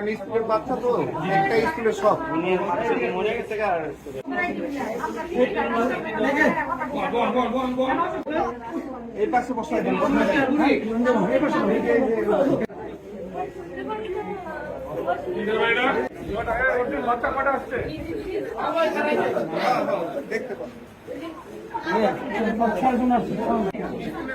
আমি স্কুলের বাচ্চা তো একটা স্কুলের সব। এই পাশে বসাই দেন দেখতে পান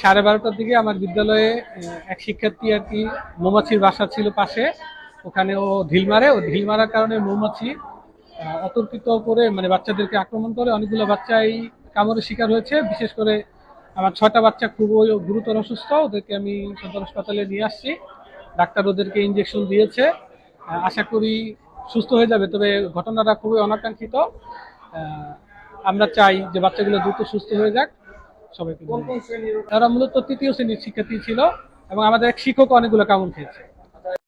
সাড়ে বারোটার দিকে আমার বিদ্যালয়ে এক শিক্ষার্থী আর কি মৌমাছির বাসা ছিল পাশে। ওখানে ও ঢিল মারে, ও ঢিল মারার কারণে মৌমাছি অতর্কিত করে মানে বাচ্চাদেরকে আক্রমণ করে। অনেকগুলো বাচ্চাই কামড়ের শিকার হয়েছে। বিশেষ করে আমার ছয়টা বাচ্চা খুব গুরুতর অসুস্থ, ওদেরকে আমি সদর হাসপাতালে নিয়ে আসছি। ডাক্তার ওদেরকে ইঞ্জেকশন দিয়েছে। আশা করি সুস্থ হয়ে যাবে, তবে ঘটনাটা খুবই অনাকাঙ্ক্ষিত। আমরা চাই যে বাচ্চাগুলো দ্রুত সুস্থ হয়ে যাক। সবাইকে। তারা মূলত তৃতীয় শ্রেণির শিক্ষার্থী ছিল এবং আমাদের এক শিক্ষক অনেকগুলো কামড় খেয়েছে